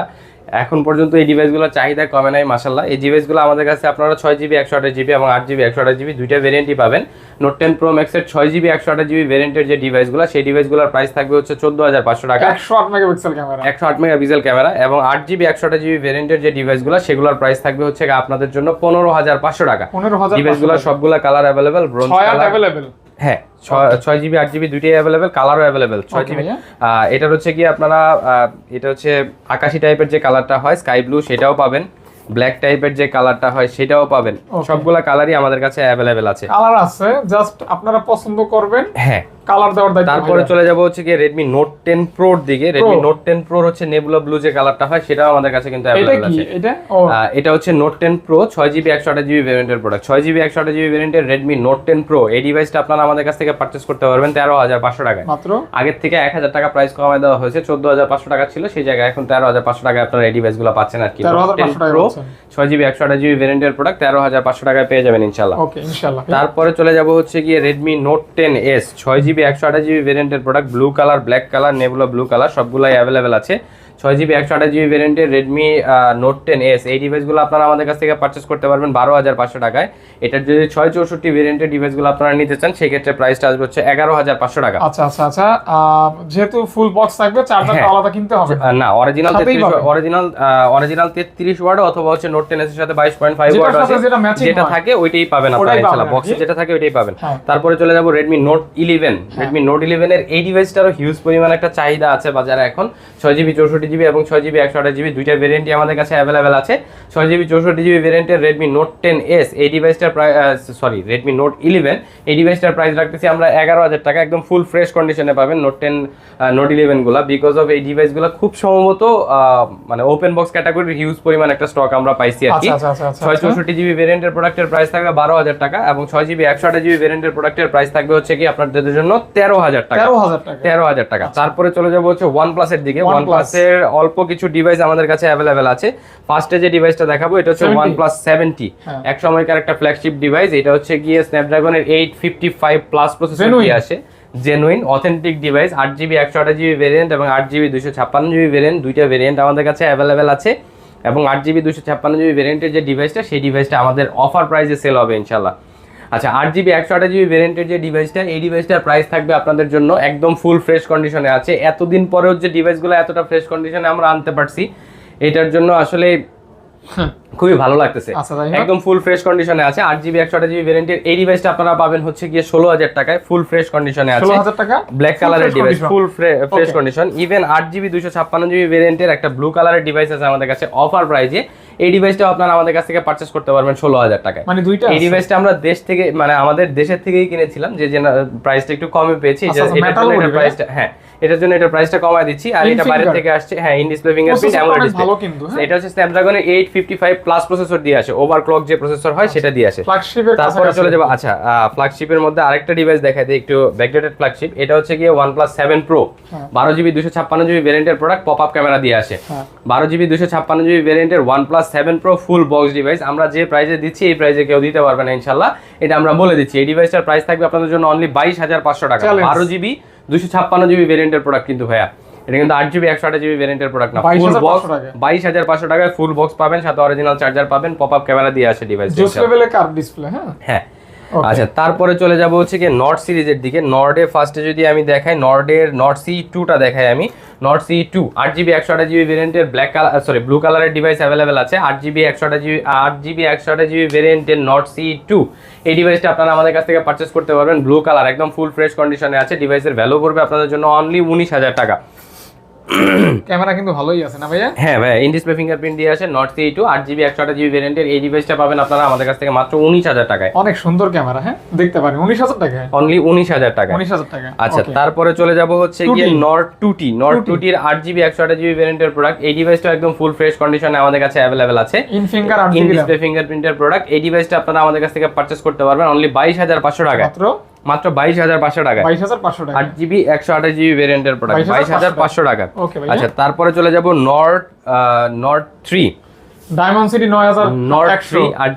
এখন পর্যন্ত এই ডিভাইসগুলোর চাহিদা কমে নাই মাসাল্লাহ এই ডিভাইসগুলো আমাদের কাছে আপনারা ছয় জিবি একশো আঠাশ জিবি এবং আট জিবি একশো আঠাশ জিবি দুইটা ভেরিয়েন্টই পাবেন। নোট টেন প্রো ম্যাক্সের ছয় জিবি একশো আঠাশ জিবি ভেরিয়েন্টের যে ডিভাইসগুলো সেই ডিভাইসগুলোর প্রাইস থাকবে হচ্ছে চোদ্দ হাজার পাঁচশো টাকা। একশো আট মেগাপিক্সেল ক্যামেরা একশো আট মেগাপিক্সেল ক্যামেরা এবং আট জিবি একশো আঠাশ জিবি ভেরিয়েন্টের যে ডিভাইসগুলো সেগুলোর প্রাইস থাকবে হচ্ছে আপনাদের জন্য পনেরো হাজার পাঁচশো টাকা। পনেরো হাজার ডিভাইসগুলো সবগুলা colour available bronze colour available হ্যাঁ ছয়- জিবি আট জিবি দুইটাই অ্যাভেলেবেল কালারও অ্যাভেলেবেল ছয় জিবি এটার হচ্ছে কি আপনারা এটা হচ্ছে আকাশি টাইপের যে কালারটা হয় স্কাই ব্লু সেটাও পাবেন। ব্ল্যাক টাইপের যে কালারটা হয় সেটাও পাবেন। সবগুলা কালারই আমাদের কাছে অ্যাভেলেবেল আছে। কালার আছে জাস্ট আপনারা পছন্দ করবেন। হ্যাঁ। কালার দেওয়ার দায়িত্ব তারপরে চলে যাব হচ্ছে কি রেডমি নোট টেন প্রোর দিকে। রেডমি নোট টেন প্রোর হচ্ছে নেবুলা ব্লু যে কালারটা হয় সেটাও আমাদের কাছে কিন্তু এটা আছে। এটা? এটা হচ্ছে ছয় জিবি একশো আঠাশ জিবি ভ্যারিয়েন্টের প্রোডাক্ট ছয় জিবি একশো আঠাশ জিবি ভ্যারিয়েন্টের রেডমি নোট টেন প্রো এই ডিভাইসটা আপনারা আমাদের কাছ থেকে পারচেস করতে পারবেন তেরো হাজার পাঁচশো টাকায়। মাত্র? আগের থেকে এক হাজার টাকা প্রাইস কমায় দেওয়া হয়েছে চোদ্দ হাজার পাঁচশো টাকা ছিল সেই জায়গায় এখন তেরো হাজার পাঁচশো টাকায় আপনারা এই ডিভাইসগুলো পাচ্ছেন আর কি। 13,500 টাকায় প্রো পাচ্ছেন। ছয় জিবি একশো আঠাশ জিবি ভ্যারিয়েন্টের প্রোডাক্ট তেরো হাজার পাঁচশো টাকায় পেয়ে যাবেন ইনশাল্লাহ ওকে ইনশাআল্লাহ। তারপরে চলে যাব হচ্ছে গিয়ে রেডমি নোট টেন এস ছয় জিবি একশো আঠাশ জিবি ভেরিয়েন্টের product blue colour black colour nebula blue colour সবগুলাই অ্যাভেলেবেল আছে। ছয় জিবি একশো আঠাশ জিবি ভ্যারিয়েন্টের রেডমি নোট টেন এস এই ডিভাইসগুলো আপনারা আমাদের কাছ থেকে পারচেস করতে পারবেন বারো হাজার পাঁচশো টাকায়। এটার যদি ছয় চৌষট্টি ভ্যারিয়েন্টের ডিভাইসগুলো আপনারা নিতে চান সেক্ষেত্রে প্রাইসটা আসবে হচ্ছে এগারো হাজার পাঁচশো টাকা। আচ্ছা আচ্ছা আচ্ছা যেহেতু ফুল বক্স থাকবে চার্জারটা হ্যাঁ। আলাদা কিনতে হবে। না অরিজিনাল। অরিজিনাল অরিজিনাল তেত্রিশ ওয়ার্ড অথবা হচ্ছে নোট টেন এর সাথে বাইশ পয়েন্ট ফাইভ ওয়ার্ড আছে যেটা। থাকে ওইটাই পাবেন আপনারা ইনশাআল্লাহ বক্সে যেটা থাকে ওইটাই পাবেন। তারপরে চলে যাব Redmi Note eleven Redmi Note eleven এর এই ডিভাইসটারও হিউজ পরিমাণ একটা চাহিদা আছে বাজারে এখন। ছয় জিবি চৌষট্টি জিবি এবং ছয় জিবি একশো আঠাশ জিবি দুইটা ভেরিয়েন্টই আমাদের কাছে অ্যাভেলেবেল আছে। ছয় জিবি চৌষট্টি জিবি ভেরিয়েন্টের রেডমি নোট টেন এস এই ডিভাইসটার প্রায় সরি রেডমি নোট ইলেভেন এই ডিভাইসটার প্রাইস রাখতেছি আমরা এগারো হাজার টাকা একদম ফুল ফ্রেশ কন্ডিশনে পাবেন নোট টেন নোট ইলেভেনগুলা। বিকজ অফ এই ডিভাইসগুলো খুব সম্ভবত মানে ওপেন বক্স ক্যাটাগরির হিউজ পরিমাণ একটা স্টক আমরা পাইছি আর কি। আচ্ছা আচ্ছা আচ্ছা ছয় চৌষট্টি জিবি ভেরিয়েন্টের প্রোডাক্টের প্রাইস থাকবে বারো হাজার টাকা এবং ছয় জিবি একশো আঠাশ জিবি ভেরিয়েন্টের প্রোডাক্টের প্রাইস থাকবে হচ্ছে কি আপনাদের জন্য তেরো হাজার টাকা। তেরো হাজার টাকা। তেরো হাজার টাকা। তারপরে চলে যাব হচ্ছে ওয়ান প্লাসের দিকে। One OnePlus। প্লাসের অল্প কিছু ডিভাইস আমাদের কাছে অ্যাভেলেবেল আছে। ফার্স্টে যে ডিভাইসটা দেখাবো এটা হচ্ছে 70 ওয়ান প্লাস সেভেন্টি। এক সময়কার একটা ফ্ল্যাগশিপ ডিভাইস এটা হচ্ছে গিয়ে স্ন্যাপড্রাগনের eight fifty five plus processor দিয়ে আসে। জেনুইন অথেন্টিক ডিভাইস আট জিবি একশো আঠাশ জিবি ভেরিয়েন্ট এবং আট জিবি দুশো ছাপ্পান্ন জিবি ভেরিয়েন্ট দুইটা ভেরিয়েন্ট আমাদের কাছে অ্যাভেলেবেল আছে। এবং আট জিবি দুশো ছাপ্পান্ন জিবি ভেরিয়েন্টের যে ডিভাইসটা সেই ডিভাইসটা আমাদের অফার প্রাইসে সেল হবে ইনশাল্লাহ আচ্ছা আট জিবি একশো আঠাশ জিবি ভেরিয়েন্টের যে ডিভাইসটা এই ডিভাইসটার প্রাইস থাকবে আপনাদের জন্য একদম ফুল ফ্রেশ কন্ডিশনে আছে। এতদিন পরেও যে ডিভাইসগুলো এতটা ফ্রেশ কন্ডিশনে আমরা আনতে পারছি, এটার জন্য আসলে খুবই ভালো লাগতেছে। আচ্ছা। একদম ফুল ফ্রেশ কন্ডিশনে আছে। আট জিবি একশো জিবি ভ্যারিয়েন্টের এই ডিভাইসটা আপনারা পাবেন হচ্ছে গিয়ে ষোলো হাজার টাকায়। ফুল ফ্রেশ কন্ডিশনে আছে। টাকা? ব্ল্যাক কালারের device full fresh condition even আট জিবি দুশো ছাপ্পান্ন জিবি ভেরিয়েন্টের একটা ব্লু কালারের ডিভাইস আছে আমাদের কাছে। অফার প্রাইজে এই ডিভাইসটাও আপনারা আমাদের কাছ থেকে পারচেস করতে পারবেন ষোলো হাজার টাকায়। মানে দুইটা এই ডিভাইসটা আমরা দেশ থেকে মানে আমাদের দেশের থেকেই কিনেছিলাম যে প্রাইসটা একটু কমে পেয়েছি। আচ্ছা, যে আচ্ছা, এটার প্রাইসটা হ্যাঁ। এটার জন্য এটা প্রাইসটা কমায় দিচ্ছি। আর এটা বাইরে থেকে আসছে হ্যাঁ in display fingerprint AMOLED display কিন্তু হ্যাঁ? এটা হচ্ছে স্ন্যাপড্রাগনের 855 প্লাস প্রসেসর দিয়ে আছে ওভারক্লক যে প্রসেসর হয় সেটা দিয়ে আছে আসে তারপরে চলে যাব আচ্ছা ফ্ল্যাগশিপের মধ্যে আরেকটা ডিভাইস দেখাই দিই একটু ব্যাকডেটেড ফ্ল্যাগশিপ এটা হচ্ছে কি OnePlus 7 Pro 12GB 256GB ভেরিয়েন্টের প্রোডাক্ট পপআপ ক্যামেরা দিয়ে আসে। 12GB 256GB ভেরিয়েন্টের OnePlus 7 Pro full box device আমরা যে প্রাইসে দিচ্ছি এই প্রাইসে কেউ দিতে পারবে না ইনশাআল্লাহ এটা আমরা বলে দিচ্ছি। এই ডিভাইসটার প্রাইস থাকবে আপনাদের জন্য অনলি 22500 টাকা। 12GB দুশো ছাপ্পান্ন জিবি ভেরিয়েন্টের প্রোডাক্ট কিন্তু ভাইয়া। এটা কিন্তু আট জিবি একশো আট জিবি ভেরিয়েন্টের প্রোডাক্ট না। ফুল বক্স বাইশ হাজার পাঁচশো টাকায় ফুল বক্স পাবেন সাথে অরিজিনাল চার্জার পাবেন পপ আপ ক্যামেরা দিয়ে আসে ডিভাইস কার্ভ ডিসপ্লে হ্যাঁ? হ্যাঁ. আচ্ছা তারপরে চলে যাব হচ্ছে কি নর্ড সিরিজের দিকে। নর্ডে ফার্স্টে যদি আমি দেখাই নর্ডের নর্ড সি টুটা দেখাই আমি। নর্ড সি টু আট জিবি একশো আট জিবি ভেরিয়েন্টের ব্ল্যাক কালার সরি ব্লু কালারের ডিভাইস অ্যাভেলেবেল আছে। আট জিবি একশো আট জিবি আট জিবি একশো আট জিবি ভেরিয়েন্টের নর্ড সি টু এই ডিভাইসটা আপনারা আমাদের কাছ থেকে পারচেস করতে পারবেন। ব্লু কালার একদম ফুল ফ্রেশ কন্ডিশনে আছে। ডিভাইসের ভ্যালু পড়বে আপনাদের জন্য অনলি উনিশ হাজার টাকা। ক্যামেরা কিন্তু ভালোই আছে না ভাইয়া? হ্যাঁ ভাই ইন ডিসপ্লে ফিঙ্গারপ্রিন্ট দিয়ে আসে নর্ড সি টু আট জিবি একশো আট জিবি ভেরিয়েন্টের এই ডিভাইসটা পাবেন আপনারা আমাদের কাছ থেকে মাত্র উনিশ হাজার টাকায়। অনেক সুন্দর ক্যামেরা হ্যাঁ? দেখতে পারেন উনিশ হাজার টাকা অনলি উনিশ হাজার টাকা উনিশ হাজার টাকা আচ্ছা তারপরে চলে যাব হচ্ছে 2T গিয়ে নর্ড টুটি 2T টুটির আট জিবি একশো আট জিবি ভ্যারিয়েন্টের প্রোডাক্ট এই ডিভাইসটা একদম ফুল ফ্রেশ কন্ডিশনে আমাদের কাছে অ্যাভেলেবেল আছে। ইন ফিঙ্গার ইন ডিসপ্লে ফিঙ্গারপ্রিন্টের প্রোডাক্ট এই ডিভাইসটা আপনারা আমাদের কাছ থেকে পারচেস করতে পারবেন অনলি বাইশ হাজার পাঁচশো টাকা মাত্র মাত্র বাইশ হাজার পাঁচশো টাকা বাইশ হাজার পাঁচশো টাকা। আট জিবি একশো আঠাশ জিবি ভেরিয়েন্টের প্রোডাক্ট বাইশ হাজার পাঁচশো টাকা। আচ্ছা তারপরে চলে যাব Nord Nord three diamond city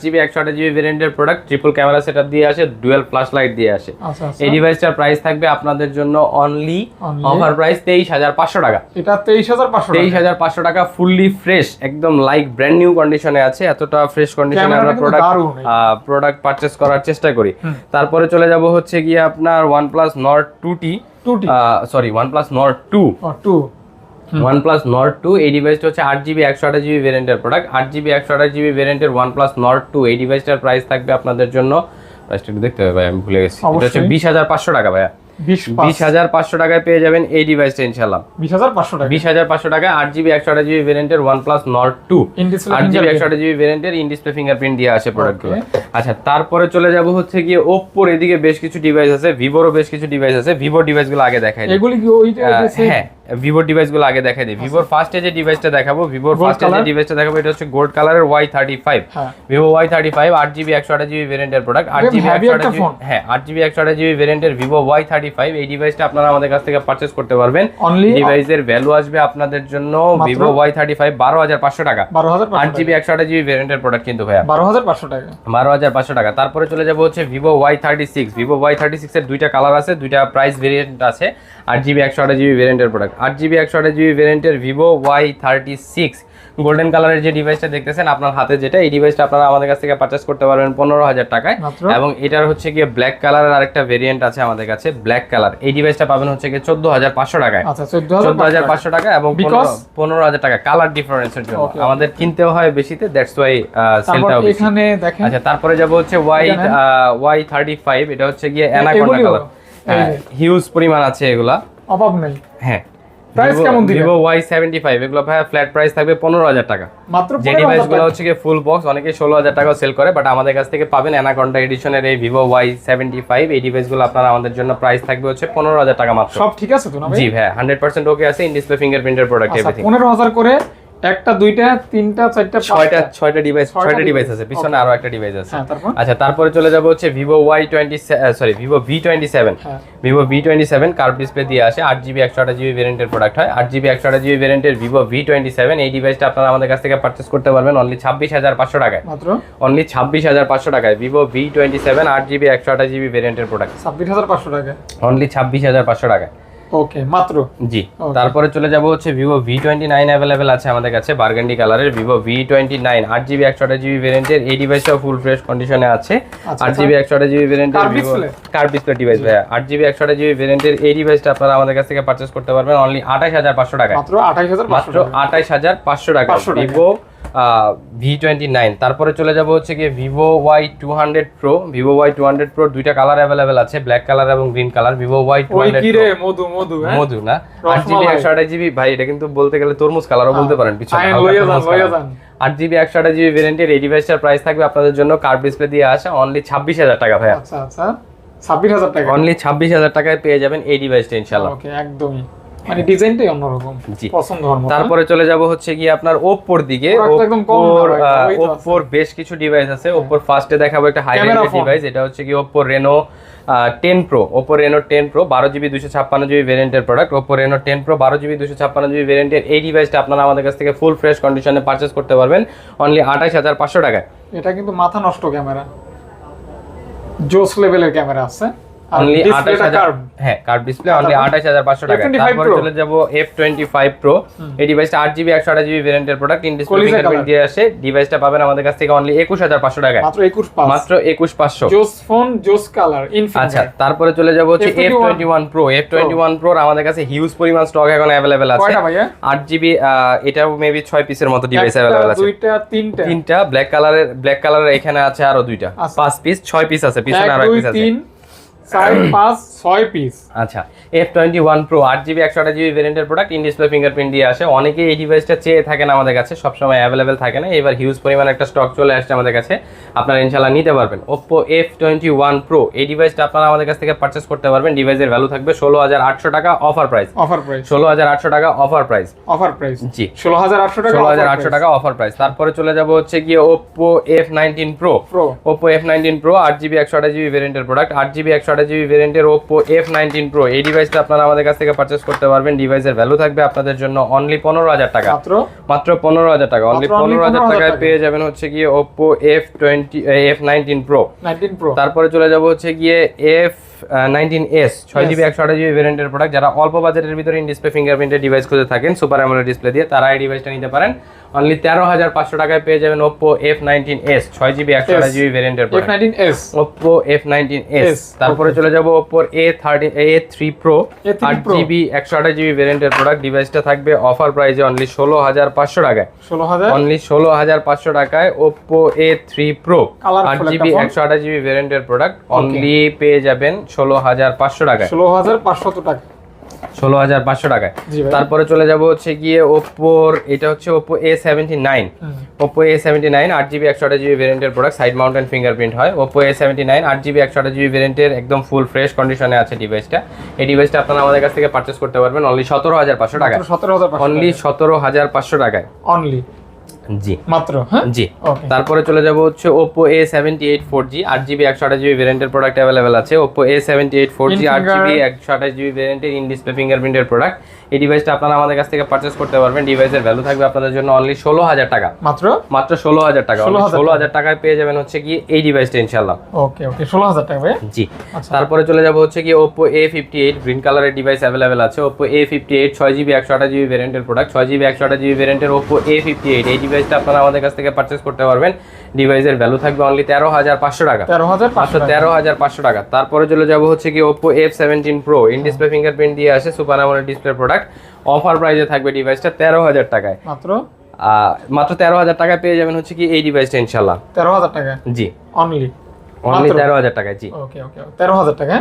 GB GB product triple camera setup দিয়ে আসে ডুয়েল ফ্ল্যাশ লাইট দিয়ে আসে। আচ্ছা আচ্ছা। এই ডিভাইসটার প্রাইস থাকবে আপনাদের জন্য অনলি অফার প্রাইস তেইশ হাজার পাঁচশো টাকা। এটা টাকা। ফুললি ফ্রেশ একদম লাইক ব্র্যান্ড নিউ কন্ডিশনে আছে এতটা ফ্রেশ কন্ডিশনে আমরা প্রোডাক্ট প্রোডাক্ট করার চেষ্টা করি। তারপরে চলে যাব হচ্ছে গিয়ে আপনার one plus Nord two T two T sorry one plus Nord two two one plus Nord two এই ডিভাইসটা হচ্ছে আট জিবি একশো আঠাশ জিবি ভ্যারিয়েন্টের প্রোডাক্ট আট জিবি একশো আঠাশ জিবি ভেরিয়েন্টের ওয়ান প্লাস নট টু এই ডিভাইসটার প্রাইস থাকবে আপনাদের জন্য প্রাইসটা একটু দেখতে হবে ভাই আমি ভুলে গেছি। এটা হচ্ছে বিশ হাজার পাঁচশো টাকা ভাইয়া। বিশ হাজার পাঁচশো টাকায় পেয়ে যাবেন এই ডিভাইসটা ইনশাল্লাহ বিশ হাজার পাঁচশো টাকা। বিশ হাজার পাঁচশো টাকা আট জিবি একশো আঠাশ জিবি ভ্যারিয়েন্টের ওয়ান প্লাস নট টু আট জিবি একশো আঠাশ জিবি ভ্যারিয়েন্টের ইন ডিসপ্লে ফিঙ্গারপ্রিন্ট দিয়ে আসে প্রোডাক্টগুলো আচ্ছা তারপরে চলে যাব হচ্ছে গিয়ে ওপ্পোর এদিকে বেশ কিছু ডিভাইস আছে ভিভোরও বেশ কিছু ডিভাইস আছে ভিভোর ডিভাইসগুলো আগে দিই। এগুলি কি ওই? হ্যাঁ ভিভোর ডিভাইসগুলো আগে দেখাই দিই। ভিভোর ফার্স্টে যে ডিভাইসটা দেখাবো ভিভোর ফার্স্টে যে? ডিভাইসটা দেখাবো এটা হচ্ছে গোল্ড কালারের Y thirty five Vivo Y thirty five আট জিবি একশো আঠাশ জিবি ভ্যারিয়েন্টের প্রোডাক্ট আট জিবি একশো আঠাশ জিবি। হ্যাঁ আট জিবি একশো আঠাশ জিবি ভ্যারিয়েন্টের ভিভো ওয়াই থার্টি ফাইভ এই ডিভাইসটা আপনারা আমাদের কাছ থেকে পারচেস করতে পারবেন। ডিভাইসের ভ্যালু আসবে আপনাদের জন্য ভিভো ওয়াই থার্টি ফাইভ বারো হাজার পাঁচশো টাকা। বারো হাজার আট জিবি একশো আঠাশ জিবি ভ্যারিয়েন্টের প্রোডাক্ট কিন্তু ভাইয়া। বারো হাজার পাঁচশো টাকা। বারো হাজার পাঁচশো টাকা। তারপরে চলে যাব হচ্ছে Vivo Y thirty six Vivo Y thirty সিক্সের দুইটা কালার আছে দুইটা প্রাইস ভেরিয়েন্ট আছে। আট জিবি একশো আঠাশ জিবি ভ্যারিয়েন্টের প্রোডাক্ট আট জিবি একশো আঠাশ GB ভ্যারিয়েন্টের Vivo Y thirty six golden কালারের যে ডিভাইসটা দেখতেছেন আপনার হাতে যেটা এই ডিভাইসটা আপনারা আমাদের কাছ থেকে পারচেস করতে পারবেন পনেরো হাজার টাকায়? এবং এটার হচ্ছে গিয়ে ব্ল্যাক কালারের আরেকটা ভেরিয়েন্ট আছে আমাদের কাছে ব্ল্যাক কালার এই ডিভাইসটা পাবেন হচ্ছে গিয়ে চোদ্দ হাজার পাঁচশো টাকায়। আচ্ছা চোদ্দ হাজার পাঁচশো। টাকা এবং পনেরো হাজার টাকা কালার ডিফারেন্সের জন্য. আমাদের কিনতেও হয় বেশিতে দ্যাটস ওয়াই বেশি। এখানে দেখেন। আচ্ছা তারপরে যাব হচ্ছে ওয়াই ওয়াই থার্টি ফাইভ এটা হচ্ছে গিয়ে অ্যানাকোন্ডা কালার হিউজ পরিমাণ আছে এগুলা। অভাব নেই হ্যাঁ। Price কেমন দিবেন? ভিভো সেভেন্টি ফাইভ এগুলো ভাই ফ্ল্যাট প্রাইস থাকবে পনেরো হাজার টাকা। মাত্র যে পনেরো ডিভাইস হাজারগুলো হচ্ছে কি ফুল বক্স অনেকে ষোলো হাজার টাকা সেল করে বাট আমাদের কাছ থেকে পাবেন অ্যানাকন্ডা এডিশনের এই ভিভো সেভেন্টি ফাইভ এই ডিভাইসগুলো আপনারা আমাদের জন্য প্রাইস থাকবে হচ্ছে পনেরো হাজার টাকা মাত্র। সব ঠিক আছে তো না ভাই? জি ভাই হান্ড্রেড পার্সেন্ট ওকে আছে ইন ডিসপ্লে ফিঙ্গারপ্রিন্টের প্রোডাক্ট এভরিথিং পনেরো হাজার করে একটা দুইটা তিনটা চারটা ছয়টা ছয়টা ডিভাইস ছয়টা ডিভাইস আছে। পিছনে আরও একটা ডিভাইস আছে। হ্যাঁ আচ্ছা তারপরে চলে যাব হচ্ছে Vivo Y twenty sorry Vivo V twenty seven Vivo V twenty seven curve display দিয়ে আসে। আট জিবি একশো আঠাশ জিবি ভ্যারিয়েন্টের প্রোডাক্ট হয়। আট জিবি একশো আঠাশ জিবি ভ্যারিয়েন্টের ভিভো ভি টোয়েন্টি সেভেন এই ডিভাইসটা আপনারা আমাদের কাছ থেকে পারচেস করতে পারবেন অনলি ছাব্বিশ হাজার পাঁচশো টাকায়। অনলি ছাব্বিশ হাজার পাঁচশো টাকায় ভিভো ভি টোয়েন্টি সেভেন আট জিবি একশো আঠাশ জিবি ভ্যারিয়েন্টের প্রোডাক্ট ছাব্বিশ হাজার পাঁচশো টাকা অনলি ছাব্বিশ হাজার পাঁচশো টাকায়। ওকে মাত্র? জি। তারপরে চলে যাব হচ্ছে Vivo V twenty nine available আছে আমাদের কাছে বার্গেন্ডি কালারের ভিভো ভি টোয়েন্টি নাইন আট জিবি একশো আঠাশ জিবি ভ্যারিয়েন্টের এই ডিভাইসটাও ফুল ফ্রেশ কন্ডিশনে আছে। আট জিবি একশো আঠাশ GB Curved Vivo? Curve display device ভাইয়া। আট জিবি একশো আঠাশ জিবি ভ্যারিয়েন্টের এই ডিভাইসটা আপনারা আমাদের কাছ থেকে পারচেস করতে পারবেন অনলি আঠাশ হাজার পাঁচশো টাকায়। মাত্র আঠাশ হাজার মাত্র আঠাশ হাজার পাঁচশো টাকা। ভিভো ভি টোয়েন্টি নাইন তারপরে চলে যাব হচ্ছে গিয়ে Vivo Y two hundred Pro Vivo Y two hundred Pro দুইটা কালার অ্যাভেলেবেল আছে ব্ল্যাক কালার এবং green colour Vivo Y two hundred মধু মধু হ্যাঁ? মধু না? আট জিবি একশো আঠাশ জিবি ভাই এটা কিন্তু বলতে গেলে তরমুজ কালারও বলতে পারেন পিছনে। আট জিবি একশো আঠাশ জিবি ভ্যারিয়েন্টের এই ডিভাইসটার প্রাইস থাকবে আপনাদের জন্য। কার্ড ডিসপ্লে দিয়ে আসা অনলি ছাব্বিশ হাজার টাকা ভাইয়া। আচ্ছা আচ্ছা। ছাব্বিশ হাজার টাকা। অনলি ছাব্বিশ হাজার টাকায় পেয়ে যাবেন এই ডিভাইসটা ইনশাল্লাহ ওকে একদমই। মানে ডিজাইনটাই অন্যরকম জি। পছন্দ হওয়ার তারপরে চলে যাব হচ্ছে গিয়ে আপনার ওপ্পোর দিকে। ওপ্পোর। ওপ্পোর বেশ কিছু ডিভাইস আছে। ওপ্পোর ফার্স্টে দেখাবো একটা হাই Camera ডিভাইস এটা হচ্ছে কি Oppo Reno ten Pro Oppo Reno ten Pro বারো জিবি দুশো ছাপ্পান্ন জিবি ভেরিয়েন্টের product Oppo Reno ten Pro বারো জিবি দুশো ছাপ্পান্ন জিবি ভেরিয়েন্টের এই ডিভাইসটা আপনারা আমাদের কাছ থেকে ফুল ফ্রেশ কন্ডিশনে পারচেস করতে পারবেন। অনলি আঠাশ হাজার পাঁচশো টাকায়। এটা কিন্তু মাথা নষ্ট ক্যামেরা জোস লেভেলের ক্যামেরা আছে। অনলি কার্ভ হ্যাঁ ডিসপ্লে অনলি টাকা। তারপরে চলে যাব এফ টোয়েন্টি এই ডিভাইসটা আট জিবি একশো আঠাশ জিবি ভেরিয়েন্টের প্রোডাক্ট ইন ডিসপ্লে ফিঙ্গারপ্রিন্ট দিয়ে আসে। ডিভাইসটা পাবেন আমাদের কাছ থেকে অনলি একুশ হাজার পাঁচশো টাকায়। মাত্র একুশ মাত্র একুশ পাঁচশো। জোস ফোন জোস কালার আচ্ছা তারপরে চলে যাব হচ্ছে F F21 twenty one pro F twenty one প্রোর আমাদের কাছে হিউজ পরিমাণ স্টক এখন অ্যাভেলেবেল আছে। কয়টা ভাইয়া? আট জিবি এটাও মেবি ছয় পিসের মতো ডিভাইস অ্যাভেলেবেল আছে। দুইটা তিনটা। তিনটা ব্ল্যাক কালারের ব্ল্যাক কালারের এখানে আছে আরও দুইটা। আচ্ছা। পাঁচ পিস ছয় পিস আছে পিছনে আরও এক পিস আছে। চার পাঁচ ছয় পিস আচ্ছা এফ টোয়েন্টি ওয়ান প্রো আট জিবি একশো আঠাশ জিবি ভেরিয়েন্টের প্রোডাক্ট ইন ডিসপ্লে ফিঙ্গারপ্রিন্ট দিয়ে আসে। অনেকেই এই ডিভাইসটা চেয়ে থাকেন আমাদের কাছে সবসময় অ্যাভেলেবেল থাকে না। এবার হিউজ পরিমাণ একটা স্টক চলে আসছে আমাদের কাছে। আপনারা ইনশাল্লাহ নিতে পারবেন। Oppo F twenty one pro এই ডিভাইসটা আপনারা আমাদের কাছ থেকে পারচেস করতে পারবেন। ডিভাইসের ভ্যালু থাকবে ষোলো হাজার আটশো টাকা অফার প্রাইস অফার প্রাইস ষোলো হাজার আটশো টাকা অফার প্রাইস অফার প্রাইস জি। ষোলো হাজার আটশো টাকা ষোলো হাজার আটশো টাকা অফার প্রাইস তারপরে চলে যাব হচ্ছে গিয়ে Oppo F nineteen pro Oppo F nineteen pro আট জিবি একশো আঠাশ জিবি ভেরিয়েন্টের প্রোডাক্ট আট জিবি একশো আঠাশ জিবি ভেরিয়েন্টের ওপো এফ নাইনটিন প্রো এই ডিভাইসটা আপনারা আমাদের কাছ থেকে পারচেস করতে পারবেন। ডিভাইসের ভ্যালু থাকবে আপনাদের জন্য অনলি পনেরো হাজার টাকা। মাত্র? পনেরো হাজার টাকা। অনলি পনেরো হাজার 15,000 টাকায় টাকা। পেয়ে যাবেন হচ্ছে গিয়ে Oppo F twenty F nineteen pro pro তারপরে চলে যাব হচ্ছে গিয়ে এফ নাইনটিন এস ছয় জিবি একশো আঠাশ জিবি ভেরিয়েন্টের প্রোডাক্ট যারা অল্প বাজেটের ভিতরে ইন ডিসপ্লে ফিঙ্গারপ্রিন্টের ডিভাইস খুঁজে থাকেন সুপার অ্যামোলেড ডিসপ্লে দিয়ে তারা এই ডিভাইসটা নিতে পারেন। অনলি তেরো হাজার পাঁচশো টাকায় পেয়ে যাবেন ওপো এফ নাইনটিন এস ছয় জিবি একশো আঠাশ জিবি ভেরিয়েন্টের F nineteen S Oppo F nineteen S তারপরে চলে যাব ওপোর A thirty A three pro আট জিবি একশো আঠাশ জিবি ভেরিয়েন্টের প্রোডাক্ট ডিভাইসটা থাকবে অফার প্রাইসে অনলি ষোলো হাজার পাঁচশো টাকায়। ষোলো হাজার? অনলি ষোলো হাজার পাঁচশো টাকায় ওপো এ থ্রি প্রো আট জিবি একশো আঠাশ জিবি ভেরিয়েন্টের প্রোডাক্ট অনলি পেয়ে যাবেন ষোলো হাজার পাঁচশো টাকায়। ষোলো হাজার পাঁচশত টাকা। ষোলো হাজার পাঁচশো টাকায়। তারপরে চলে যাব হচ্ছে গিয়ে ওপোর এটা হচ্ছে Oppo A seventy nine Oppo A seventy nine আট জিবি একশো আটা জিবি ভেরিয়েন্টের প্রোডাক্ট সাইড মাউন্টেন ফিঙ্গারপ্রিন্ট হয়। ওপো এ সেভেন্টি নাইন আট জিবি একশো আটা জিবি ভেরিয়েন্টের একদম ফুল ফ্রেশ কন্ডিশনে আছে ডিভাইসটা এই ডিভাইসটা আপনারা আমাদের কাছ থেকে পারচেস করতে পারবেন অনলি সতেরো হাজার পাঁচশো টাকা সতেরো হাজার অনলি সতেরো হাজার পাঁচশো টাকায়। অনলি জি। মাত্র হ্যাঁ? জি। তারপরে চলে যাব হচ্ছে Oppo A seventy eight four G আট জিবি একশো আঠাশ জিবি ভেরিয়েন্টের প্রোডাক্ট অ্যাভেলেবেল আছে। Oppo A seventy eight four G In আট finger- জিবি একশো আঠাশ জিবি ভেরিয়েন্টের ইন ডিসপ্লে ফিঙ্গারপ্রিন্টের প্রোডাক্ট এই ডিভাইসটা আপনারা আমাদের কাছ থেকে পারচেস করতে পারবেন। ডিভাইসের ভ্যালু থাকবে আপনাদের জন্য অনলি ষোলো হাজার টাকা। মাত্র? মাত্র ষোলো হাজার টাকা। ষোলো হাজার টাকায় পেয়ে যাবেন হচ্ছে কি এই ডিভাইসটা ইনশাল্লাহ ওকে ওকে ষোলো হাজার টাকা জি। আচ্ছা। তারপরে চলে যাব হচ্ছে কি Oppo A fifty eight green কালারের ডিভাইস অ্যাভেলেবেল আছে। ওপো এ ফিফটি এইট ছয় জিবি একশো আঠাশ জিবি ভেরিয়েন্টের প্রোডাক্ট ছয় জিবি একশো আঠাশ জিবি ভেরিয়েন্টের ওপো এ ফিফটি এইট এই ডিভাইসটা আপনারা আমাদের কাছ থেকে পারচেস করতে পারবেন। ডিভাইসের ভ্যালু থাকবে অনলি তেরো হাজার পাঁচশো টাকা। তেরো হাজার পাঁচশো তেরো হাজার পাঁচশো টাকা। তারপরে চলে যাব হচ্ছে কি Oppo F seventeen pro in display fingerprint দিয়ে আসে। সুপার আমলের ডিসপ্লে প্রোডাক্ট অফার প্রাইসে থাকবে ডিভাইসটা তেরো হাজার টাকায়। মাত্র? আহ, মাত্র তেরো হাজার টাকায় পেয়ে যাবেন হচ্ছে কি এই ডিভাইসটা ইনশাল্লাহ তেরো হাজার টাকা জি। অনলি অনলি হাজার টাকায় জি। ওকে ওকে টাকা।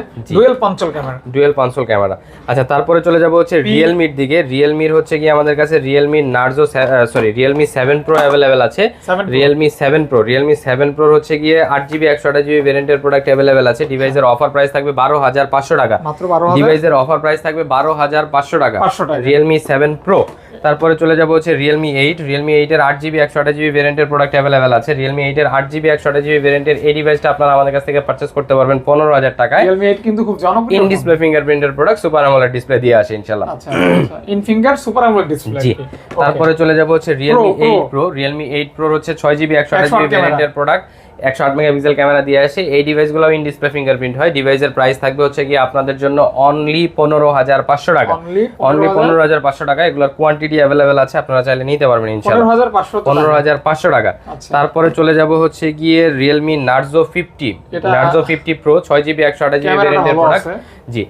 পাঞ্চল ক্যামেরা ডুয়েল পাঁচশোল ক্যামেরা আচ্ছা তারপরে চলে যাব হচ্ছে রিয়েলমির দিকে। রিয়েলমির হচ্ছে কি আমাদের কাছে Realme Narzo sorry Realme seven pro available আছে। Realme seven pro Realme seven প্রোর হচ্ছে গিয়ে আট জিবি একশো আঠাশ জিবি ভেরিয়েন্টের প্রোডাক্ট অ্যাভেলেবেল আছে। ডিভাইসের অফার প্রাইস থাকবে বারো হাজার পাঁচশো টাকা। মাত্র বারো হাজার? ডিভাইসের অফার প্রাইস থাকবে বারো হাজার পাঁচশো টাকা। 500 টাকা। রিয়েলমি সেভেন প্রো তারপরে চলে যাব হচ্ছে রিয়েলমি এইট রিয়েলমি এইটের আট জিবি একশো আঠাশ জিবি ভেরিয়েন্টের প্রোডাক্ট অ্যাভেলেবেল আছে। রিয়েলমি এইটের আট জিবি একশো আঠাশ জিবি ভেরিয়েন্টের এই ডিভাইসটা আপনারা আমাদের কাছ থেকে পার্চেস করতে পারবেন পনেরো হাজার টাকায়। রিয়েলমি এইট কিন্তু খুব জনপ্রিয়। ইন ডিসপ্লে ফিঙ্গারপ্রিন্টের প্রোডাক্ট সুপার আমলের ডিসপ্লে দিয়ে আসে ইনশাল্লাহ in finger super AMOLED display জি। তারপরে চলে যাব হচ্ছে Realme eight pro Realme eight pro হচ্ছে ছয় জিবি একশো আঠাশ 108 জিবি। ভেরিয়েন্টের প্রোডাক্ট একশো আট মেগাপিক্সেল ক্যামেরা দিয়ে আসে। এই ডিভাইসগুলো ইন ডিসপ্লে ফিঙ্গারপ্রিন্ট হয়। ডিভাইসের প্রাইস থাকবে হচ্ছে কি আপনাদের জন্য অনলি পনেরো হাজার পাঁচশো টাকা। অনলি পনেরো হাজার পাঁচশো টাকা। এগুলোর কোয়ান্টিটি অ্যাভেলেবেল আছে আপনারা চাইলে নিতে পারবেন পনেরো ইনশাল্লাহ হাজার পাঁচশো পনেরো হাজার পাঁচশো টাকা। আচ্ছা। তারপরে চলে যাব হচ্ছে গিয়ে Realme Narzo fifty Narzo fifty pro ছয় জিবি একশো আঠাশ জিবি ভ্যারিয়েন্টের প্রোডাক্ট জি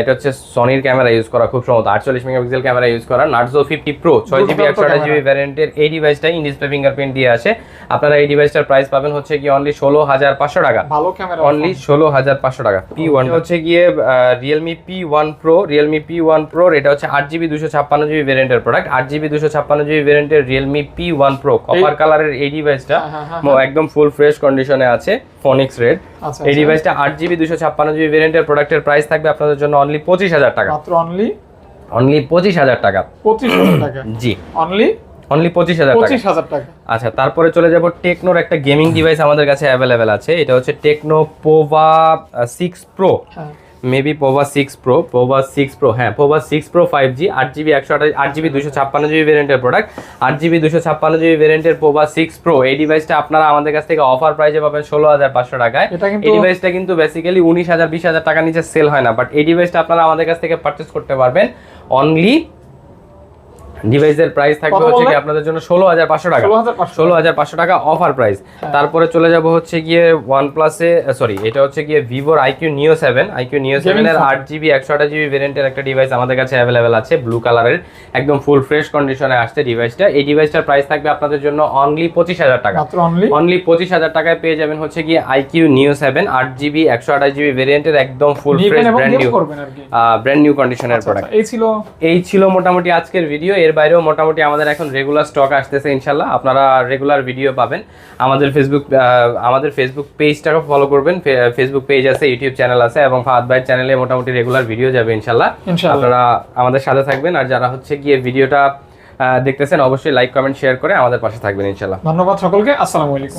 এটা হচ্ছে সনির ক্যামেরা ইউজ করা খুব সম্ভবত। আটচল্লিশ মেগাপিক্সেল ক্যামেরা ইউজ করা। নার্জো ফিফটি প্রো ছয় জিবি একশো আঠাশ জিবি। ভ্যারিয়েন্টের এই ডিভাইসটা ইন ডিসপ্লে ফিঙ্গারপ্রিন্ট দিয়ে আসে। আপনারা এই ডিভাইসটার প্রাইস পাবেন হচ্ছে কি অনলি ষোলো হাজার পাঁচশো টাকা। ভালো ক্যামেরা অনলি ষোলো হাজার পাঁচশো টাকা। পি ওয়ান হচ্ছে গিয়ে Realme P one pro Realme P one pro এটা হচ্ছে আট জিবি দুশো ছাপ্পান্ন জিবি ভ্যারিয়েন্টের প্রোডাক্ট আট জিবি দুশো ছাপ্পান্ন GB ভ্যারিয়েন্টের Realme P one pro copper কালারের এই ডিভাইসটা হ্যাঁ, হ্যাঁ, হ্যাঁ, একদম ফুল ফ্রেশ কন্ডিশনে আছে ফোনিক্স রেড আচ্ছা এই ডিভাইসটা আট জিবি দুশো ছাপ্পান্ন জিবি ভ্যারিয়েন্টের প্রোডাক্টের প্রাইস থাকবে আপনাদের জন্য অনলি পঁচিশ হাজার টাকা। মাত্র অনলি অনলি পঁচিশ হাজার টাকা। পঁচিশ হাজার টাকা। জি। অনলি অনলি পঁচিশ হাজার টাকা। পঁচিশ হাজার টাকা। আচ্ছা তারপরে চলে যাব টেকনোর একটা গেমিং ডিভাইস আমাদের কাছে অ্যাভেলেবেল আছে। এটা হচ্ছে টেকনো পোভা সিক্স প্রো হ্যাঁ। Maybe Pova six pro Pova six pro হ্যাঁ Pova six pro five G আট জিবি একশো আঠাশ আট জিবি দুশো ছাপ্পান্ন জিবি ভ্যারিয়েন্টের প্রোডাক্ট আট জিবি দুশো ছাপ্পান্ন জিবি ভ্যারিয়েন্টের পোভা সিক্স প্রো এই ডিভাইসটা আপনারা আমাদের কাছ থেকে অফার প্রাইসে পাবেন ষোলো হাজার পাঁচশো টাকায়। এই ডিভাইসটা কিন্তু বেসিক্যালি উনিশ হাজার বিশ হাজার টাকার নিচে সেল হয় না বাট এই ডিভাইসটা আপনারা আমাদের কাছ থেকে পারচেস করতে পারবেন অনলি ডিভাইসের প্রাইস থাকবে হচ্ছে কি আপনাদের জন্য ষোলো হাজার পাঁচশো টাকা। ষোলো হাজার পাঁচশো টাকা। অফার প্রাইস তারপরে চলে যাব হচ্ছে গিয়ে ওয়ান প্লাসে সরি এটা হচ্ছে গিয়ে ভিভোর আইকিউ নিও সেভেন আইকিউ নিও সেভেনের phone। আট জিবি একশো আঠাশ জিবি ভেরিয়েন্টের একটা ডিভাইস আমাদের কাছে অ্যাভেলেবেল আছে ব্লু কালারের একদম ফুল ফ্রেশ কন্ডিশনে আসছে ডিভাইসটা এই ডিভাইসটার প্রাইস থাকবে আপনাদের জন্য অনলি পঁচিশ হাজার টাকা। মাত্র অনলি অনলি পঁচিশ হাজার টাকায় পেয়ে যাবেন হচ্ছে গিয়ে আইকিউ নিও সেভেন আট জিবি একশো আঠাশ জিবি ভেরিয়েন্টের একদম full fresh brand new brand new কন্ডিশনের প্রোডাক্ট এই ছিল এই ছিল মোটামুটি আজকের ভিডিও এর বাইরেও মোটামুটি আমাদের এখন রেগুলার স্টক আসতেছে ইনশাল্লাহ। আপনারা রেগুলার ভিডিও পাবেন। আমাদের ফেসবুক আমাদের ফেসবুক পেজটাকে ফলো করবেন। ফেসবুক পেজ আছে ইউটিউব চ্যানেল আছে এবং ফাহাদ ভাইয়ের চ্যানেলে মোটামুটি রেগুলার ভিডিও যাবে ইনশাল্লাহ। আপনারা আমাদের সাথে থাকবেন আর যারা হচ্ছে গিয়ে ভিডিওটা দেখতেছেন অবশ্যই লাইক কমেন্ট শেয়ার করে আমাদের পাশে থাকবেন ইনশাল্লাহ। ধন্যবাদ সকলকে। আসসালামু আলাইকুম।